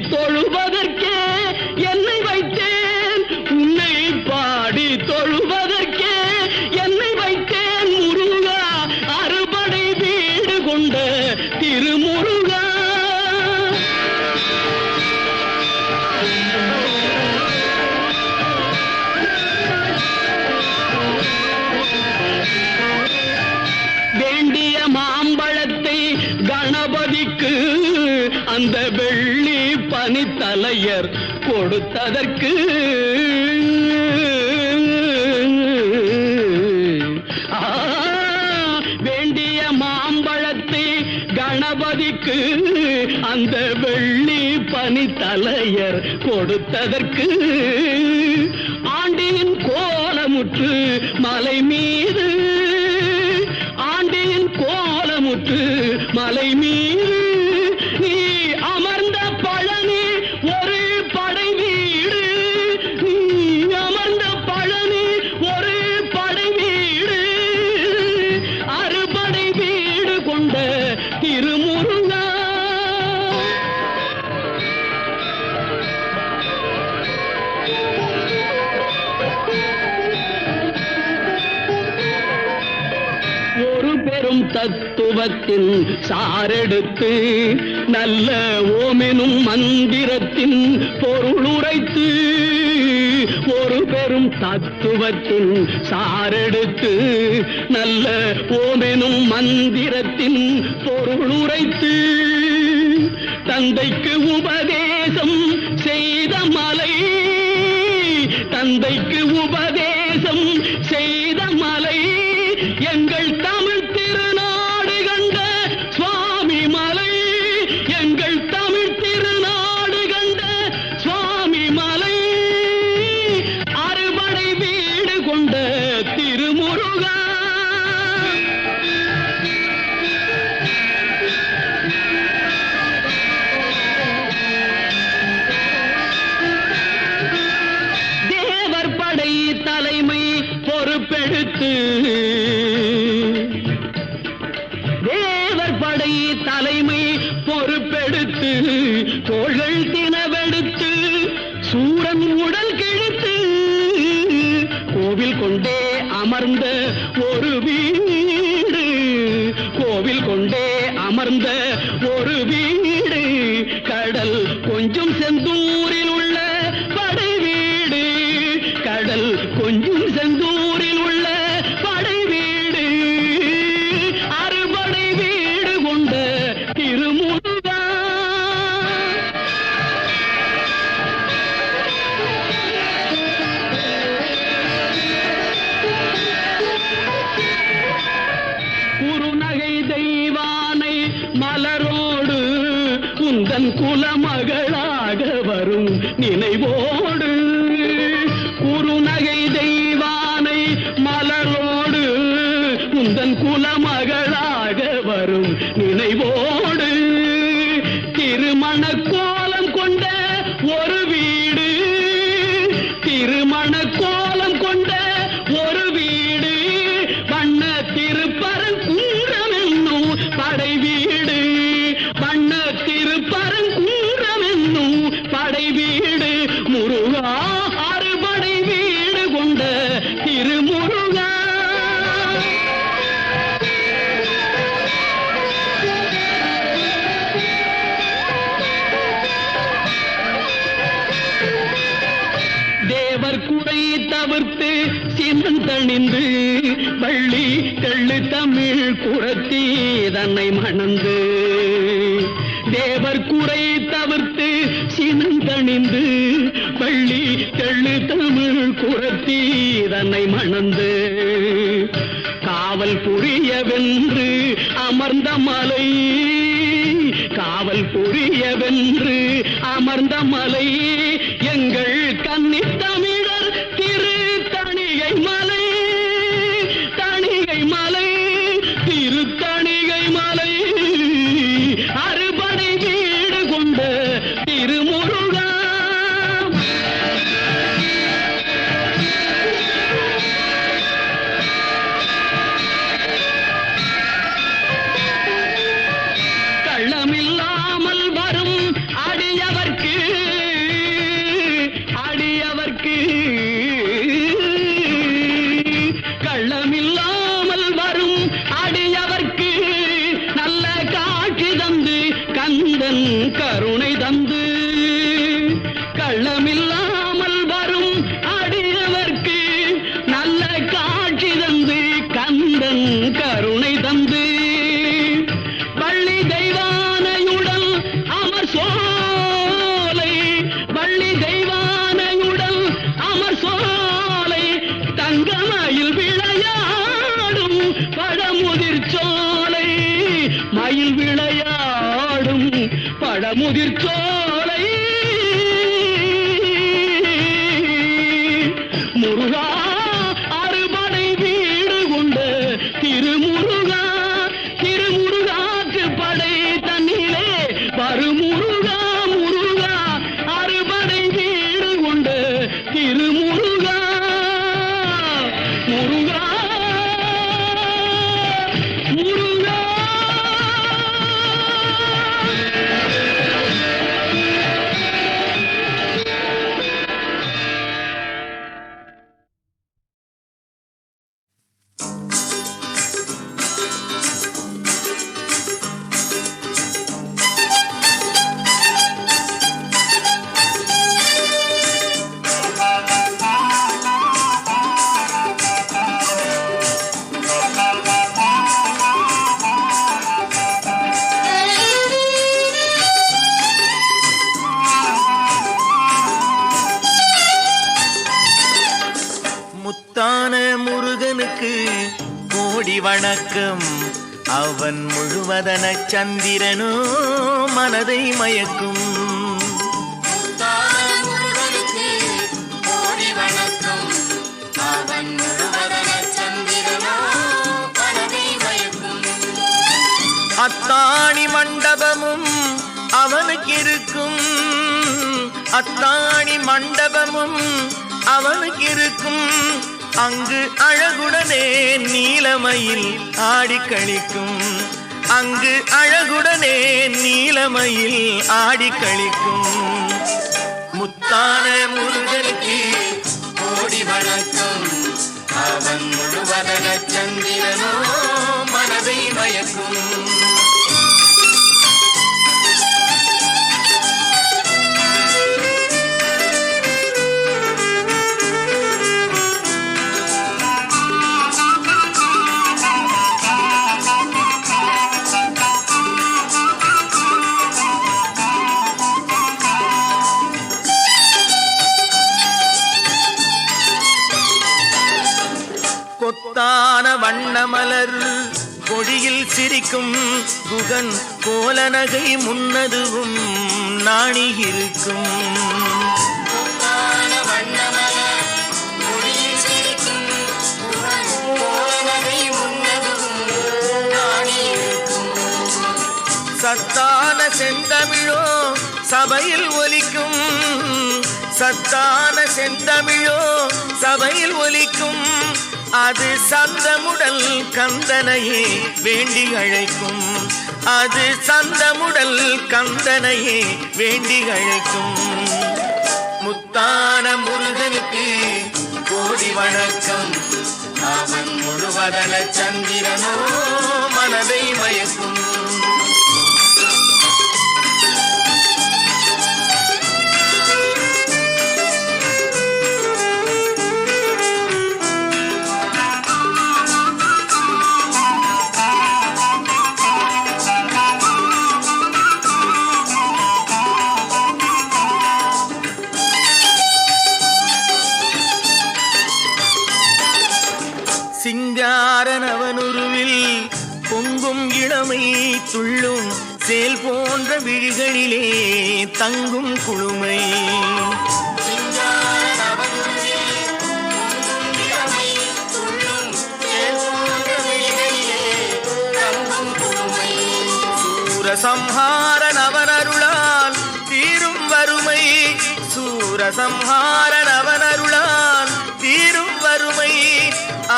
தொழுவ கொள்ளையர் கொடுத்ததற்கு வேண்டிய மாம்பழத்தை கணபதிக்கு அந்த வெள்ளி பனி கொடுத்ததற்கு தவத்தின் சாரெடுத்து நல்ல ஓமெனும் மந்திரத்தின் பொருளுரைத்து ஒரு பெரும் தத்துவத்தின் சாரெடுத்து நல்ல ஓமெனும் மந்திரத்தின் பொருளுரைத்து தந்தைக்கு உபதேசம் செய்த மலை தந்தைக்கு உப துறை தலைமை பொறுப்பெடுத்து தோள்கள் தினவெடுத்து சூரன் உடல் கிழித்து கோவில் கொண்டே அமர்ந்த ஒரு வீடு உந்தன் குலமகளாக வரும் நினைவோடு. குறுநகை தெய்வானை மலரோடு உந்தன் குலமகளாக வரும் நினைவோடு. திருமணக்கோ தேவர் குடை தவிர்த்து சிந்தன் தணிந்து வள்ளி கள்ளு தமிழ் குரத்தி தன்னை மணந்து. தேவர் குறை தவிர்த்து சினந்தணிந்து பள்ளி தெள்ளு தமிழ் குரத்தி தன்னை மணந்து. காவல் புரியவென்று அமர்ந்த மலை காவல் புரியவென்று அமர்ந்த மலை. எங்கள் பழமுதிர் சோலை மயில் விளையாடும் பழமுதிர் சோலை. மயக்கும். அவன் முழுவதன சந்திரனோ மனதை மயக்கும். அத்தாணி மண்டபமும் அவனுக்கு இருக்கும் அத்தாணி மண்டபமும் அவனுக்கு இருக்கும் அங்கு அழகுடனே நீலமயில் ஆடி கழிக்கும் அங்கு அழகுடனே நீலமயில் ஆடி கழிக்கும் முத்தான முருகனுக்கு கோடி வணக்கம். அவன் முழுவதன சந்திரனோ மனதை மயக்கும். கொத்தான வண்ணமலர் கொடியில் சிரிக்கும் குகன் கோலநகை முன்னதுவும் நாணி இருக்கும் சத்தான செந்தமிழோ சபையில் ஒலிக்கும். சத்தான செந்தமிழோ சபையில் ஒலிக்கும். அது சந்தமுடல் கந்தனையே வேண்டி அழைக்கும். அது சந்தமுடல் கந்தனையே வேண்டி அழைக்கும். முத்தான முருகனுக்கு கோடி வணக்கம். அவன் முழுவதன சந்திரனோ மனதை மயக்கும். விழிகளிலே தங்கும் குழுமை. சூரசம்ஹார நவனருளால் தீரும் வறுமை. சூரசம்ஹார நவனருளால்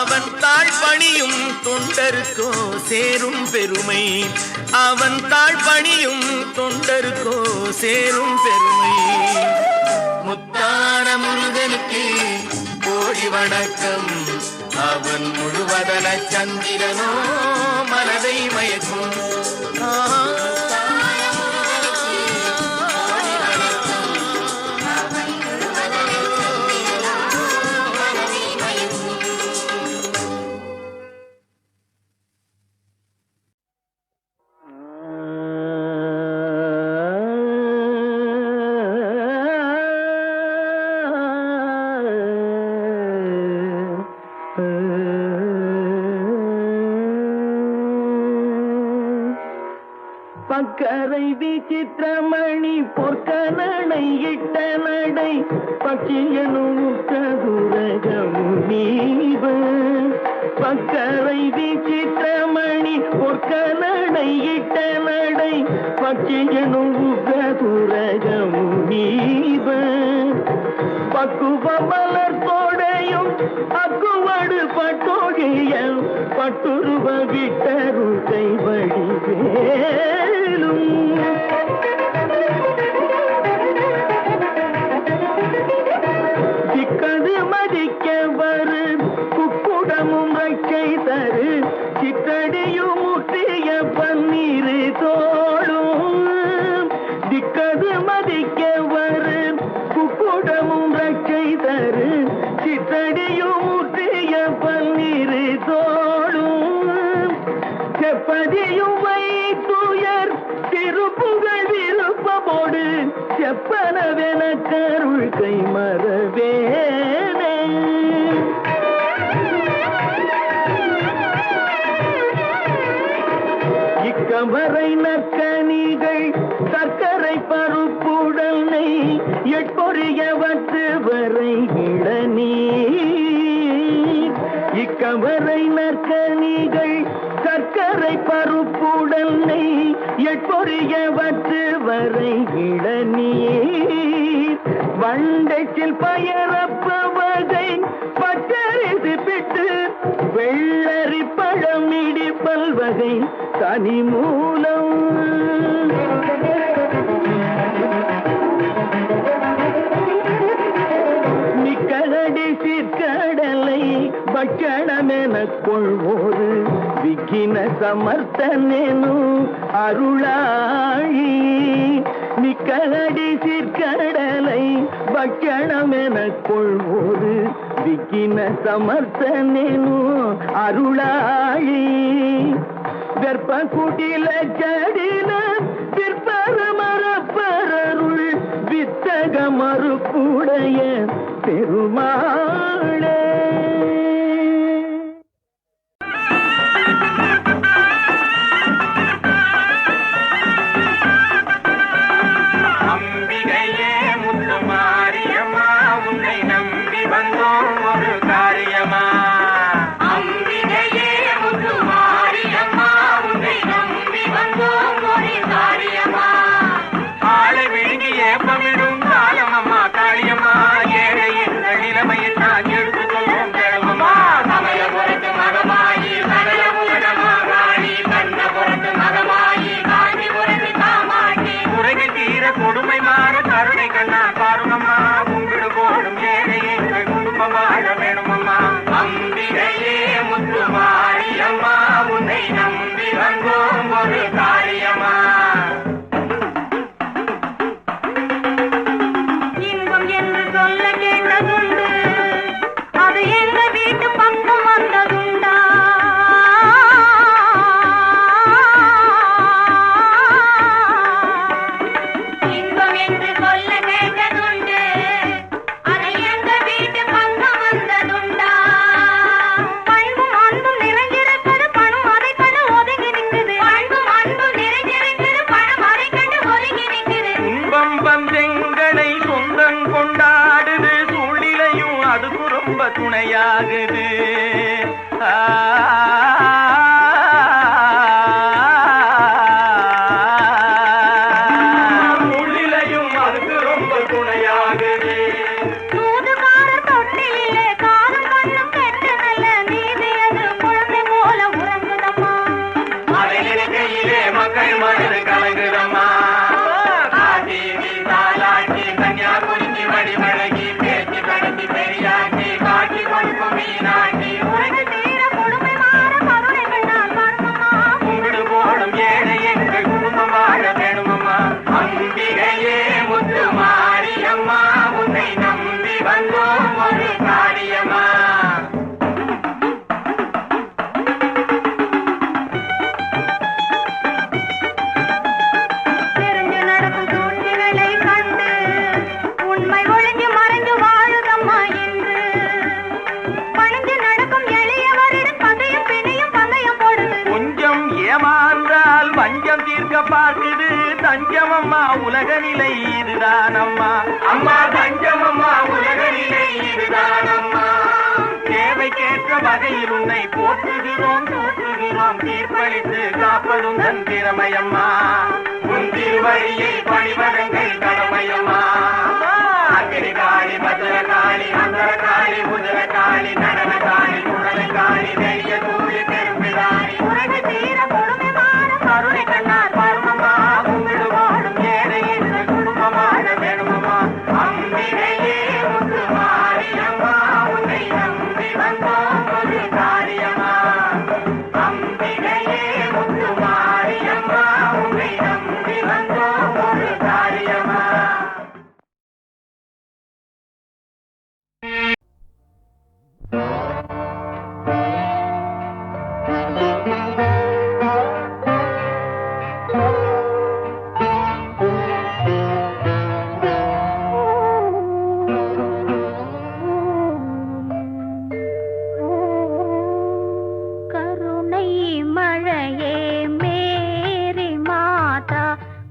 அவன் தாழ்பணியும் தொண்டருக்கோ சேரும் பெருமை. அவன் தாழ்பணியும் தொண்டருக்கோ சேரும் பெருமை. முத்தான முருகனுக்கு கோடி வணக்கம். அவன் முழுவதன சந்திரனோ மனதை மயக்கும். கரை விசித்திரமணி பொற்கனடை இட்ட நடை பக்கியனும் கதுரகமுனீவு பக்கரை விசித்திரமணி பொற்கனடை இட்ட நடை பக்கியனும் கதுரகமுனீவு பக்குவ மலர் தோடையும் அக்குவடு பட்டோகியல் பட்டுருவ விட்டரு கைவழி திக்கது மதிக்க இக்கவரை இக்கமரை நற்கனிகள் சர்க்கரை பருப்புடனை எட்பொறியவற்று வரை இளநீர். வண்டைச்சில் பயரப்பு வகை பச்சரிசி பிட்டு வெள்ளரி பழமிடி பல்வகை தனி மூலம் பட்சணமென கொள்வோரு விக்கின சமர்த்தனேனு அருளாழி நிக்கலடி சிற்கடலை பட்சணமென கொள்வோரு விக்கின சமர்த்தனேனு அருளாழி வெப்ப குடில ஜடில பிற்பர மரப்பரருள் வித்தக மறுப்புடைய பெருமாளே. கொடுமை மாற கருணை கண்ணா துணையாகுது. ஆ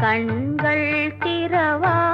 கண்கள் திறவா?